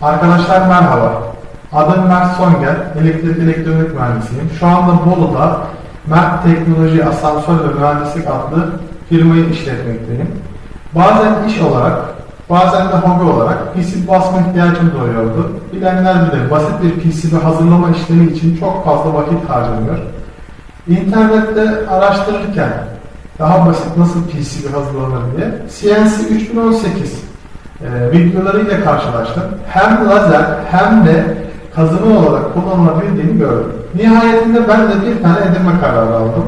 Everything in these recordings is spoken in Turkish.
Arkadaşlar merhaba. Adım Mert Songel, elektrik elektronik mühendisiyim. Şu anda Bolu'da Mert Teknoloji Asansör ve Mühendislik adlı firmayı işletmekteyim. Bazen iş olarak, bazen de hobi olarak PCB basma ihtiyacım doğuyordu. Bilenler bilir, basit bir PCB hazırlama işlemi için çok fazla vakit harcanıyor. İnternette araştırırken daha basit nasıl PCB hazırlanır diye CNC 3018 e, videolarıyla karşılaştım. Hem lazer hem de kazıma olarak kullanılabildiğini gördüm. Nihayetinde ben de bir tane edinme kararı aldım.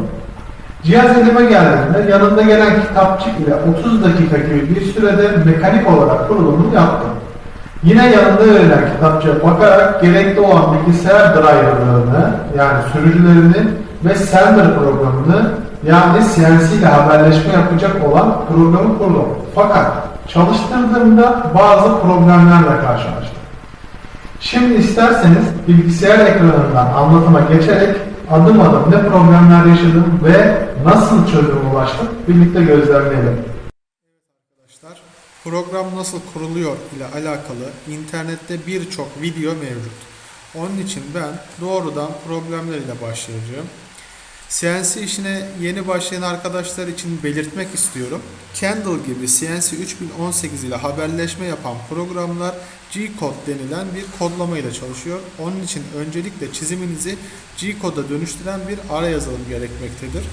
Cihaz elime geldiğinde yanında gelen kitapçık ile 30 dakika gibi bir sürede mekanik olarak kurulumunu yaptım. Yine yanında verilen kitapçıya bakarak gerekli olan bilgisayar driverlarını yani sürücülerini ve sender programını yani CNC ile haberleşme yapacak olan programı kurdum. Fakat çalıştırdığımda bazı problemlerle karşılaştım. Şimdi isterseniz bilgisayar ekranından anlatıma geçerek adım adım ne problemler yaşadım ve nasıl çözüme ulaştım birlikte gözlemleyelim. Arkadaşlar program nasıl kuruluyor ile alakalı internette birçok video mevcut. Onun için ben doğrudan problemleriyle başlayacağım. CNC işine yeni başlayan arkadaşlar için belirtmek istiyorum. Candle gibi CNC 3018 ile haberleşme yapan programlar G-Code denilen bir kodlama ile çalışıyor. Onun için öncelikle çiziminizi G-Code'a dönüştüren bir ara yazılım gerekmektedir.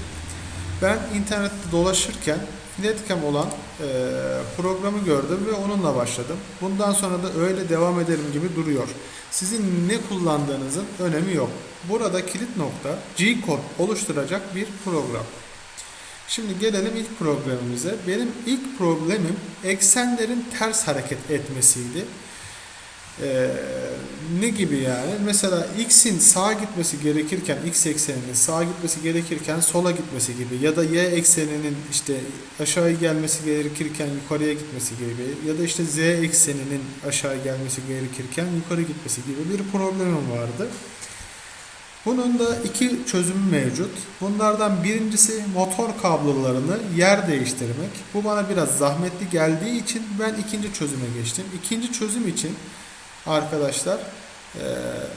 Ben internette dolaşırken Flatcam olan e, programı gördüm ve onunla başladım. Bundan sonra da öyle devam ederim gibi duruyor. Sizin ne kullandığınızın önemi yok. Burada kilit nokta G-Code oluşturacak bir program. Şimdi gelelim ilk problemimize. Benim ilk problemim eksenlerin ters hareket etmesiydi. Ee, ne gibi yani? Mesela x'in sağa gitmesi gerekirken, x ekseninin sağa gitmesi gerekirken sola gitmesi gibi ya da y ekseninin işte aşağıya gelmesi gerekirken yukarıya gitmesi gibi ya da işte z ekseninin aşağı gelmesi gerekirken yukarı gitmesi gibi bir problemim vardı. Bunun da iki çözümü mevcut. Bunlardan birincisi motor kablolarını yer değiştirmek. Bu bana biraz zahmetli geldiği için ben ikinci çözüme geçtim. İkinci çözüm için arkadaşlar eee,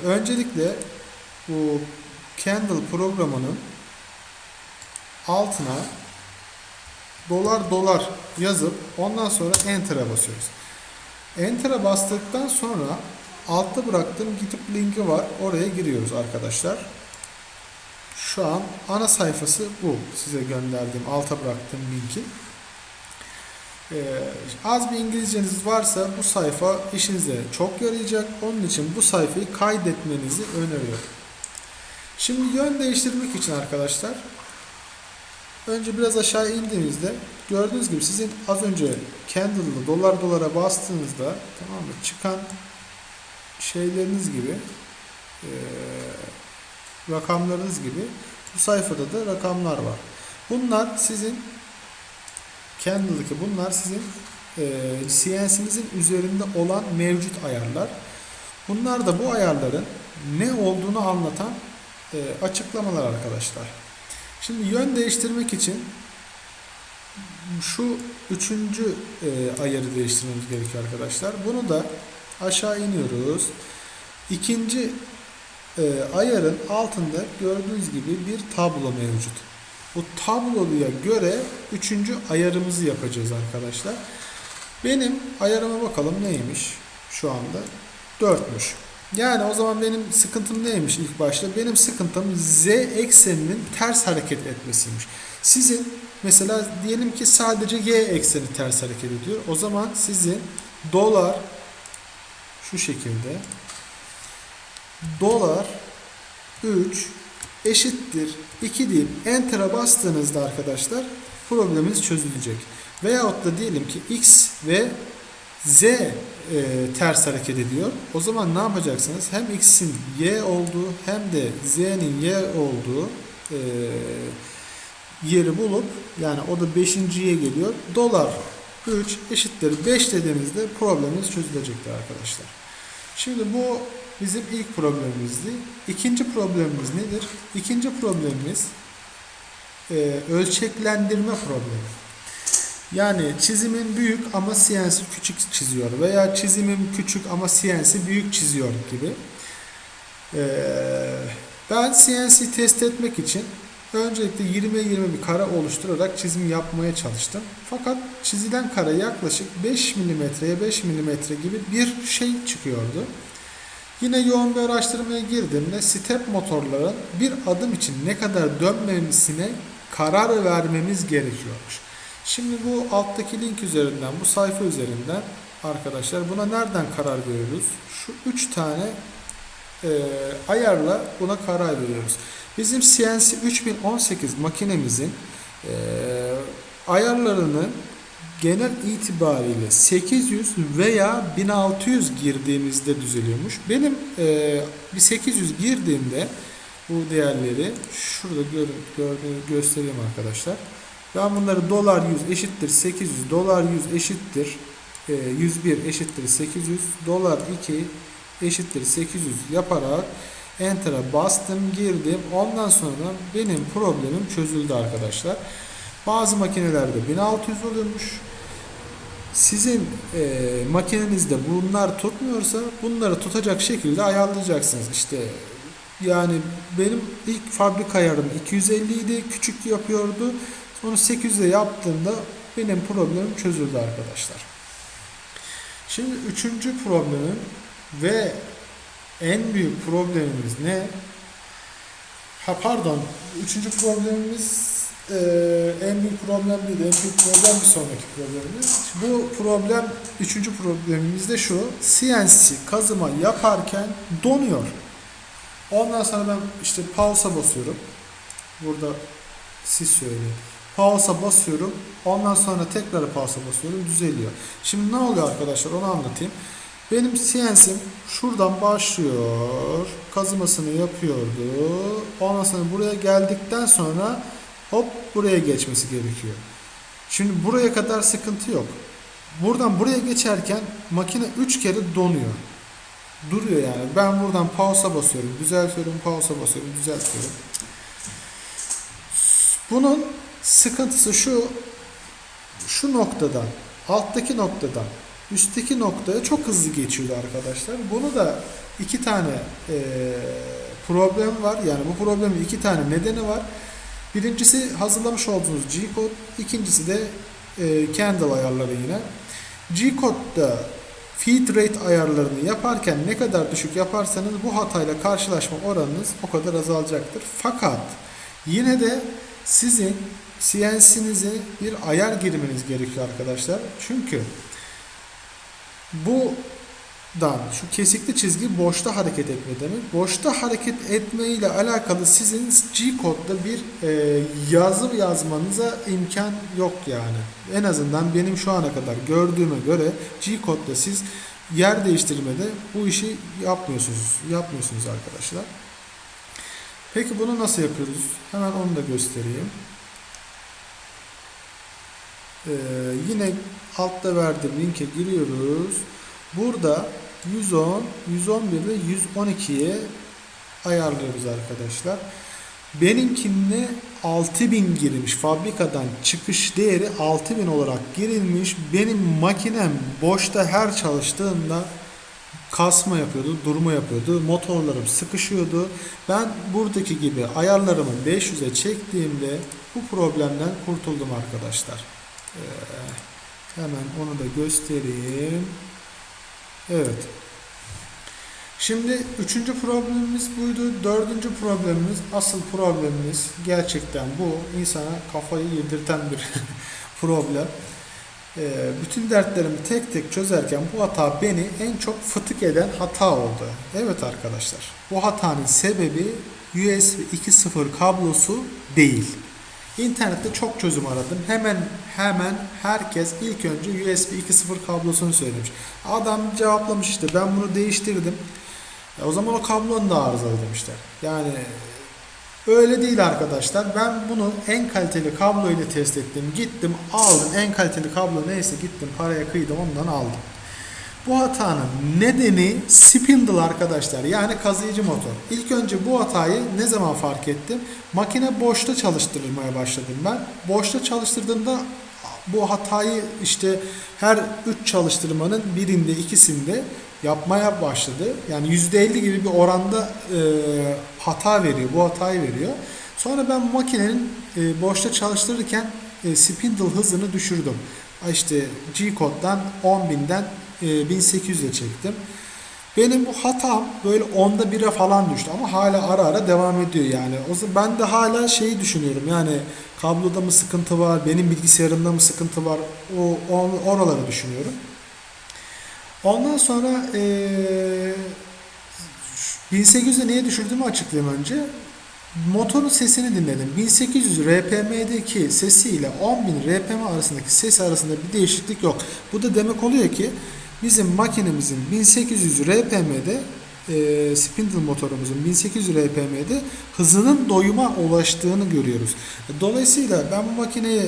öncelikle bu Candle programının altına dolar dolar yazıp ondan sonra Enter'a basıyoruz. Enter'a bastıktan sonra altta bıraktığım GitHub linki var. Oraya giriyoruz arkadaşlar. Şu an ana sayfası bu. Size gönderdiğim alta bıraktığım linkin. Ee, az bir İngilizceniz varsa bu sayfa işinize çok yarayacak. Onun için bu sayfayı kaydetmenizi öneriyorum. Şimdi yön değiştirmek için arkadaşlar önce biraz aşağı indiğinizde gördüğünüz gibi sizin az önce Candle'lı dolar dolara bastığınızda tamam mı çıkan şeyleriniz gibi eee, rakamlarınız gibi bu sayfada da rakamlar var. Bunlar sizin Candle'daki bunlar sizin eee CNC'nizin üzerinde olan mevcut ayarlar. Bunlar da bu ayarların ne olduğunu anlatan eee, açıklamalar arkadaşlar. Şimdi yön değiştirmek için şu üçüncü e, ayarı değiştirmemiz gerekiyor arkadaşlar. Bunu da aşağı iniyoruz. İkinci e, ayarın altında gördüğünüz gibi bir tablo mevcut. Bu tabloya göre üçüncü ayarımızı yapacağız arkadaşlar. Benim ayarıma bakalım neymiş şu anda? 4'müş. Yani o zaman benim sıkıntım neymiş ilk başta? Benim sıkıntım z ekseninin ters hareket etmesiymiş. Sizin mesela diyelim ki sadece y ekseni ters hareket ediyor. O zaman sizin dolar şu şekilde dolar 3 eşittir 2 deyip enter'a bastığınızda arkadaşlar probleminiz çözülecek. Veyahut da diyelim ki x ve z e, ters hareket ediyor. O zaman ne yapacaksınız? Hem x'in y olduğu hem de z'nin y olduğu e, yeri bulup yani o da 5.ye geliyor. Dolar 3 eşittir 5 dediğinizde probleminiz çözülecektir arkadaşlar. Şimdi bu bizim ilk problemimizdi. İkinci problemimiz nedir? İkinci problemimiz e, ölçeklendirme problemi. Yani çizimin büyük ama CNC küçük çiziyor veya çizimim küçük ama CNC büyük çiziyor gibi. Ee, ben CNC test etmek için öncelikle 20'ye 20 bir kare oluşturarak çizim yapmaya çalıştım. Fakat çizilen kare yaklaşık 5 milimetreye 5 milimetre gibi bir şey çıkıyordu. Yine yoğun bir araştırmaya girdiğimde step motorların bir adım için ne kadar dönmemesine karar vermemiz gerekiyormuş. Şimdi bu alttaki link üzerinden, bu sayfa üzerinden arkadaşlar buna nereden karar veriyoruz? Şu üç tane e, ayarla buna karar veriyoruz. Bizim CNC 3018 makinemizin e, ayarlarının genel itibariyle 800 veya 1600 girdiğimizde düzeliyormuş. Benim e, bir 800 girdiğimde bu değerleri şurada gör, göstereyim arkadaşlar. Ben bunları dolar 100 eşittir 800, dolar 100 eşittir e, 101 eşittir 800, dolar 2 eşittir 800 yaparak Enter'a bastım, girdim. Ondan sonra benim problemim çözüldü arkadaşlar. Bazı makinelerde 1600 oluyormuş. Sizin e, makinenizde bunlar tutmuyorsa bunları tutacak şekilde ayarlayacaksınız. İşte yani benim ilk fabrika ayarım 250 idi, küçük yapıyordu. Onu 800'e yaptığımda benim problemim çözüldü arkadaşlar. Şimdi üçüncü problemim ve en büyük problemimiz ne? Ha pardon, üçüncü problemimiz e, en büyük problem değil, en büyük problem bir sonraki problemimiz. Bu problem, üçüncü problemimiz de şu, CNC kazıma yaparken donuyor. Ondan sonra ben işte pausa basıyorum. Burada siz söyleyin. Pausa basıyorum. Ondan sonra tekrar pausa basıyorum. Düzeliyor. Şimdi ne oluyor arkadaşlar onu anlatayım. Benim CNC'm şuradan başlıyor. Kazımasını yapıyordu. Ondan sonra buraya geldikten sonra hop buraya geçmesi gerekiyor. Şimdi buraya kadar sıkıntı yok. Buradan buraya geçerken makine 3 kere donuyor. Duruyor yani. Ben buradan pausa basıyorum, düzeltiyorum, pausa basıyorum, düzeltiyorum. Bunun sıkıntısı şu şu noktadan, alttaki noktadan üstteki noktaya çok hızlı geçiyor arkadaşlar. Bunu da iki tane e, problem var. Yani bu problemin iki tane nedeni var. Birincisi hazırlamış olduğunuz G-kod, ikincisi de e, Candle ayarları yine. G-kodda feed rate ayarlarını yaparken ne kadar düşük yaparsanız bu hatayla karşılaşma oranınız o kadar azalacaktır. Fakat yine de sizin CNC'nize bir ayar girmeniz gerekiyor arkadaşlar. Çünkü Buradan şu kesikli çizgi boşta hareket etme demek. Boşta hareket etme ile alakalı sizin G-kodda bir e, yazı yazmanıza imkan yok yani. En azından benim şu ana kadar gördüğüme göre G-kodda siz yer değiştirmede bu işi yapmıyorsunuz. Yapmıyorsunuz arkadaşlar. Peki bunu nasıl yapıyoruz? Hemen onu da göstereyim. Ee, yine altta verdiğim linke giriyoruz. Burada 110, 111 ve 112'ye ayarlıyoruz arkadaşlar. Benimkinde 6000 girmiş. Fabrikadan çıkış değeri 6000 olarak girilmiş. Benim makinem boşta her çalıştığında kasma yapıyordu, durma yapıyordu. Motorlarım sıkışıyordu. Ben buradaki gibi ayarlarımı 500'e çektiğimde bu problemden kurtuldum arkadaşlar. Ee, hemen onu da göstereyim. Evet. Şimdi üçüncü problemimiz buydu. Dördüncü problemimiz, asıl problemimiz gerçekten bu. insana kafayı yedirten bir problem. Ee, bütün dertlerimi tek tek çözerken bu hata beni en çok fıtık eden hata oldu. Evet arkadaşlar. Bu hatanın sebebi USB 2.0 kablosu değil. İnternette çok çözüm aradım. Hemen hemen herkes ilk önce USB 2.0 kablosunu söylemiş. Adam cevaplamış işte ben bunu değiştirdim. E o zaman o kablonun da arızalı demişler. Yani öyle değil arkadaşlar. Ben bunu en kaliteli kablo ile test ettim. Gittim aldım. En kaliteli kablo neyse gittim paraya kıydım ondan aldım. Bu hatanın nedeni spindle arkadaşlar. Yani kazıyıcı motor. İlk önce bu hatayı ne zaman fark ettim? Makine boşta çalıştırmaya başladım ben. Boşta çalıştırdığımda bu hatayı işte her 3 çalıştırmanın birinde ikisinde yapmaya başladı. Yani %50 gibi bir oranda e, hata veriyor. Bu hatayı veriyor. Sonra ben makinenin e, boşta çalıştırırken e, spindle hızını düşürdüm. İşte G-Code'dan 10.000'den e, 1800'e çektim. Benim bu hatam böyle onda 1'e falan düştü ama hala ara ara devam ediyor yani. O zaman ben de hala şeyi düşünüyorum yani kabloda mı sıkıntı var, benim bilgisayarımda mı sıkıntı var o, o oraları düşünüyorum. Ondan sonra eee 1800'e niye düşürdüğümü açıklayayım önce. Motorun sesini dinledim. 1800 RPM'deki sesi ile 10.000 RPM arasındaki ses arasında bir değişiklik yok. Bu da demek oluyor ki bizim makinemizin 1800 RPM'de e, spindle motorumuzun 1800 RPM'de hızının doyuma ulaştığını görüyoruz. Dolayısıyla ben bu makineyi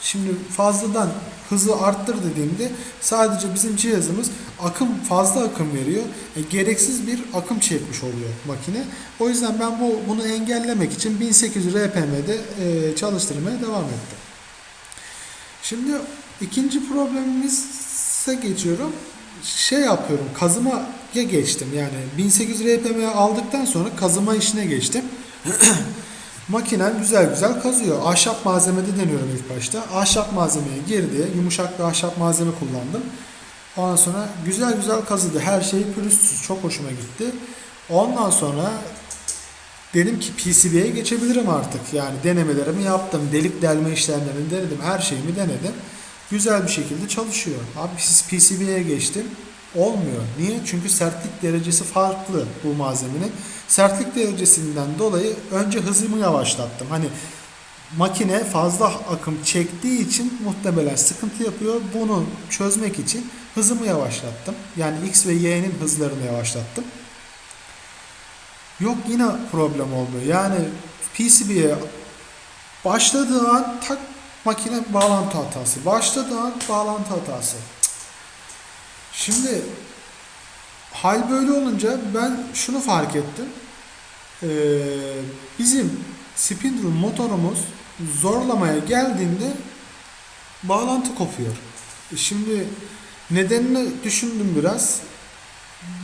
şimdi fazladan hızı arttır dediğimde sadece bizim cihazımız akım fazla akım veriyor. E, gereksiz bir akım çekmiş oluyor makine. O yüzden ben bu bunu engellemek için 1800 RPM'de e, çalıştırmaya devam ettim. Şimdi ikinci problemimize geçiyorum. Şey yapıyorum, kazımaya geçtim. Yani 1800 RPM'ye aldıktan sonra kazıma işine geçtim. Makinen güzel güzel kazıyor. Ahşap malzemede deniyorum ilk başta. Ahşap malzemeye girdi. Yumuşak bir ahşap malzeme kullandım. Ondan sonra güzel güzel kazıdı. Her şey pürüzsüz. Çok hoşuma gitti. Ondan sonra dedim ki PCB'ye geçebilirim artık. Yani denemelerimi yaptım. Delik delme işlemlerini denedim. Her şeyimi denedim. Güzel bir şekilde çalışıyor. Abi siz PCB'ye geçtim. Olmuyor. Niye? Çünkü sertlik derecesi farklı bu malzemenin. Sertlik derecesinden dolayı önce hızımı yavaşlattım. Hani makine fazla akım çektiği için muhtemelen sıkıntı yapıyor. Bunu çözmek için hızımı yavaşlattım. Yani X ve Y'nin hızlarını yavaşlattım. Yok yine problem oldu. Yani PCB'ye başladığı an tak makine bağlantı hatası. Başladığı an bağlantı hatası. Şimdi hal böyle olunca ben şunu fark ettim. Ee, bizim spindle motorumuz zorlamaya geldiğinde bağlantı kopuyor. E Şimdi nedenini düşündüm biraz.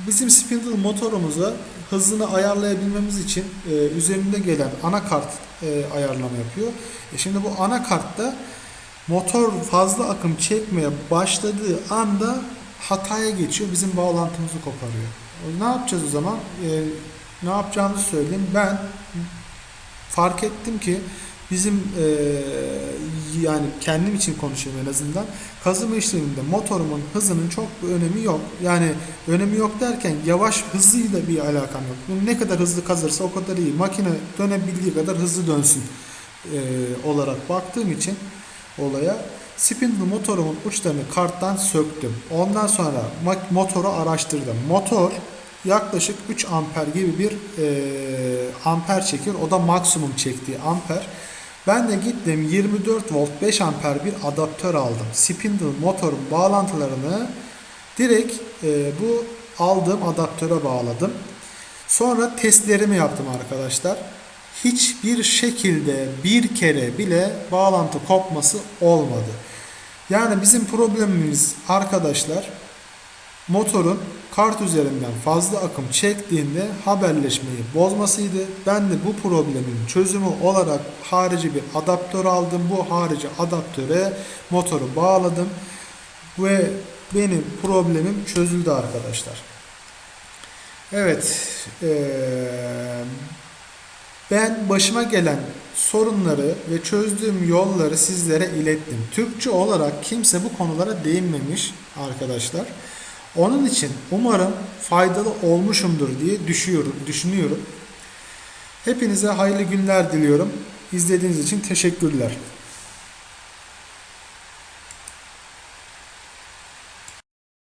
Bizim spindle motorumuza hızını ayarlayabilmemiz için e, üzerinde gelen anakart e, ayarlama yapıyor. E şimdi bu anakartta motor fazla akım çekmeye başladığı anda hataya geçiyor. Bizim bağlantımızı koparıyor. O, Ne yapacağız o zaman? E, ne yapacağımızı söyleyeyim. Ben fark ettim ki bizim e, yani kendim için konuşayım en azından kazıma işleminde motorumun hızının çok bir önemi yok. Yani önemi yok derken yavaş hızıyla bir alakam yok. Ne kadar hızlı kazırsa o kadar iyi. Makine dönebildiği kadar hızlı dönsün e, olarak baktığım için olaya spindle motorumun uçlarını karttan söktüm. Ondan sonra motoru araştırdım. Motor yaklaşık 3 amper gibi bir e, amper çekiyor. O da maksimum çektiği amper. Ben de gittim 24 volt 5 amper bir adaptör aldım. Spindle motorun bağlantılarını direkt e, bu aldığım adaptöre bağladım. Sonra testlerimi yaptım arkadaşlar. Hiçbir şekilde bir kere bile bağlantı kopması olmadı. Yani bizim problemimiz arkadaşlar motorun kart üzerinden fazla akım çektiğinde haberleşmeyi bozmasıydı. Ben de bu problemin çözümü olarak harici bir adaptör aldım. Bu harici adaptöre motoru bağladım ve benim problemim çözüldü arkadaşlar. Evet, ben başıma gelen sorunları ve çözdüğüm yolları sizlere ilettim. Türkçe olarak kimse bu konulara değinmemiş arkadaşlar. Onun için umarım faydalı olmuşumdur diye düşüyorum, düşünüyorum. Hepinize hayırlı günler diliyorum. İzlediğiniz için teşekkürler.